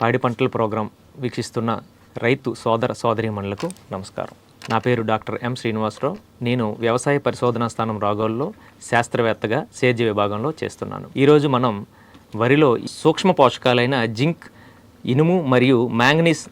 పాడి పంటల ప్రోగ్రాం వీక్షిస్తున్న రైతు సోదర సోదరీమణులకు నమస్కారం. నా పేరు డాక్టర్ ఎం శ్రీనివాసరావు. నేను వ్యవసాయ పరిశోధనా స్థానం రాగోల్లో శాస్త్రవేత్తగా సేద్య విభాగంలో చేస్తున్నాను. ఈరోజు మనం వరిలో సూక్ష్మ పోషకాలైన జింక్ ఇనుము మరియు మ్యాంగనీస్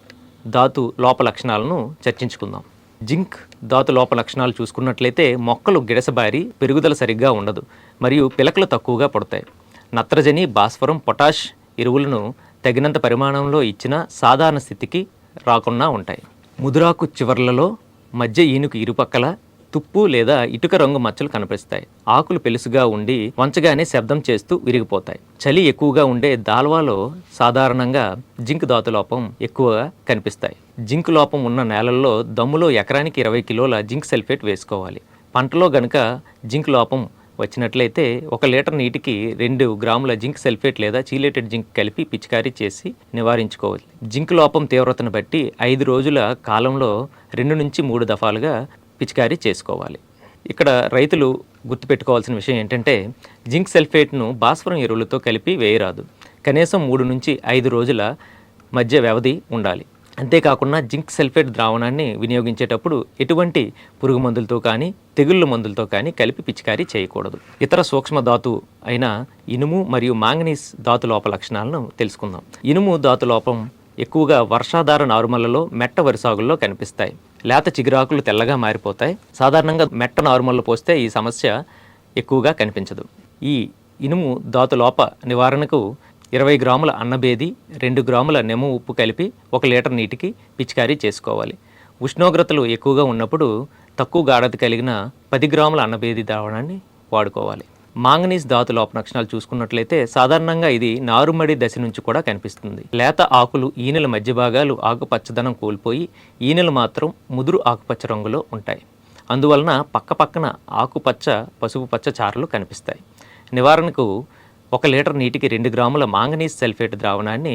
ధాతు లోప లక్షణాలను చర్చించుకుందాం. జింక్ ధాతు లోప లక్షణాలు చూసుకున్నట్లయితే మొక్కలు గిడసబారి పెరుగుదల సరిగ్గా ఉండదు మరియు పిలకలు తక్కువగా పడతాయి. నత్రజని భాస్వరం పొటాష్ ఎరువులను తగినంత పరిమాణంలో ఇచ్చిన సాధారణ స్థితికి రాకుండా ఉంటాయి. ముదురాకు చివర్లలో మధ్య ఈనుకు ఇరుపక్కల తుప్పు లేదా ఇటుక రంగు మచ్చలు కనిపిస్తాయి. ఆకులు పెలుసుగా ఉండి వంచగానే శబ్దం చేస్తూ విరిగిపోతాయి. చలి ఎక్కువగా ఉండే దాల్వాలో సాధారణంగా జింక్ ధాతు లోపం ఎక్కువగా కనిపిస్తాయి. జింక్ లోపం ఉన్న నేలల్లో దమ్ములో ఎకరానికి ఇరవై కిలోల జింక్ సల్ఫేట్ వేసుకోవాలి. పంటలో గనుక జింక్ లోపం వచ్చినట్లయితే ఒక లీటర్ నీటికి రెండు గ్రాముల జింక్ సల్ఫేట్ లేదా చీలేటెడ్ జింక్ కలిపి పిచికారీ చేసి నివారించుకోవాలి. జింక్ లోపం తీవ్రతను బట్టి ఐదు రోజుల కాలంలో రెండు నుంచి మూడు దఫాలుగా పిచికారీ చేసుకోవాలి. ఇక్కడ రైతులు గుర్తుపెట్టుకోవాల్సిన విషయం ఏంటంటే జింక్ సల్ఫేట్ను భాస్వరం ఎరువులతో కలిపి వేయరాదు. కనీసం మూడు నుంచి ఐదు రోజుల మధ్య వ్యవధి ఉండాలి. అంతేకాకుండా జింక్ సల్ఫేట్ ద్రావణాన్ని వినియోగించేటప్పుడు ఎటువంటి పురుగు మందులతో కానీ తెగుళ్ళ మందులతో కానీ కలిపి పిచికారీ చేయకూడదు. ఇతర సూక్ష్మ ధాతు అయిన ఇనుము మరియు మాంగనీస్ ధాతు లోప లక్షణాలను తెలుసుకుందాం. ఇనుము ధాతు లోపం ఎక్కువగా వర్షాధార నారుమలలో మెట్ట వరిసాగుల్లో కనిపిస్తాయి. లేత చిగురాకులు తెల్లగా మారిపోతాయి. సాధారణంగా మెట్ట నారుమల్లో పోస్తే ఈ సమస్య ఎక్కువగా కనిపించదు. ఈ ఇనుము ధాతు లోప నివారణకు ఇరవై గ్రాముల అన్నబేది రెండు గ్రాముల నెమ్ము ఉప్పు కలిపి ఒక లీటర్ నీటికి పిచికారీ చేసుకోవాలి. ఉష్ణోగ్రతలు ఎక్కువగా ఉన్నప్పుడు తక్కువ గాఢత కలిగిన పది గ్రాముల అన్నబేది ద్రావణాన్ని వాడుకోవాలి. మాంగనీస్ ధాతు లోపలక్షణాలు చూసుకున్నట్లయితే సాధారణంగా ఇది నారుమడి దశ నుంచి కూడా కనిపిస్తుంది. లేత ఆకులు ఈనెల మధ్య భాగాలు ఆకుపచ్చదనం కోల్పోయి ఈనెలు మాత్రం ముదురు ఆకుపచ్చ రంగులో ఉంటాయి. అందువలన పక్క పక్కన ఆకుపచ్చ పసుపు పచ్చ చారలు కనిపిస్తాయి. నివారణకు ఒక లీటర్ నీటికి రెండు గ్రాముల మాంగనీస్ సల్ఫేట్ ద్రావణాన్ని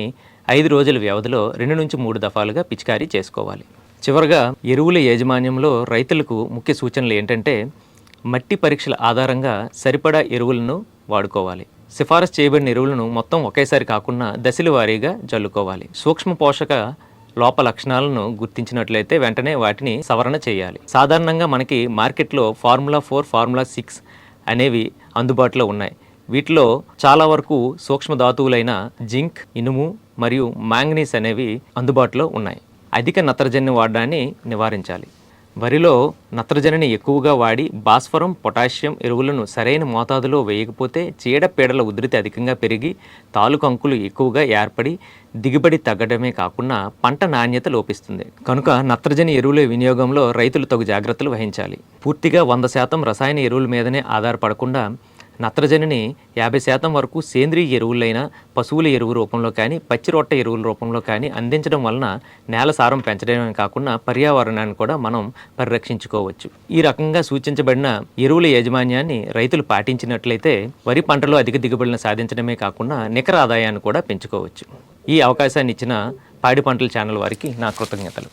ఐదు రోజుల వ్యవధిలో రెండు నుంచి మూడు దఫాలుగా పిచికారీ చేసుకోవాలి. చివరగా ఎరువుల యాజమాన్యంలో రైతులకు ముఖ్య సూచనలు ఏంటంటే మట్టి పరీక్షల ఆధారంగా సరిపడా ఎరువులను వాడుకోవాలి. సిఫారసు చేయబడిన ఎరువులను మొత్తం ఒకేసారి కాకుండా దశల వారీగా జల్లుకోవాలి. సూక్ష్మ పోషక లోప లక్షణాలను గుర్తించినట్లయితే వెంటనే వాటిని సవరణ చేయాలి. సాధారణంగా మనకి మార్కెట్లో ఫార్ములా ఫోర్ ఫార్ములా సిక్స్ అనేవి అందుబాటులో ఉన్నాయి. వీటిలో చాలా వరకు సూక్ష్మ ధాతువులైన జింక్ ఇనుము మరియు మ్యాంగనీస్ అనేవి అందుబాటులో ఉన్నాయి. అధిక నత్రజని వాడడాన్ని నివారించాలి. వరిలో నత్రజనిని ఎక్కువగా వాడి భాస్వరం పొటాషియం ఎరువులను సరైన మోతాదులో వేయకపోతే చీడపీడల ఉధృతి అధికంగా పెరిగి తాలుకంకులు ఎక్కువగా ఏర్పడి దిగుబడి తగ్గడమే కాకుండా పంట నాణ్యత లోపిస్తుంది. కనుక నత్రజని ఎరువుల వినియోగంలో రైతులు తగు జాగ్రత్తలు వహించాలి. పూర్తిగా వంద శాతం రసాయన ఎరువుల మీదనే ఆధారపడకుండా నత్రజనిని యాభై శాతం వరకు సేంద్రియ ఎరువులైన పశువుల ఎరువు రూపంలో కానీ పచ్చిరొట్ట ఎరువుల రూపంలో కానీ అందించడం వలన నేల సారం పెంచడమే కాకుండా పర్యావరణాన్ని కూడా మనం పరిరక్షించుకోవచ్చు. ఈ రకంగా సూచించబడిన ఎరువుల యాజమాన్యాన్ని రైతులు పాటించినట్లయితే వరి పంటలో అధిక దిగుబడులను సాధించడమే కాకుండా నికర ఆదాయాన్ని కూడా పెంచుకోవచ్చు. ఈ అవకాశాన్ని ఇచ్చిన పాడి పంటల ఛానల్ వారికి నా కృతజ్ఞతలు.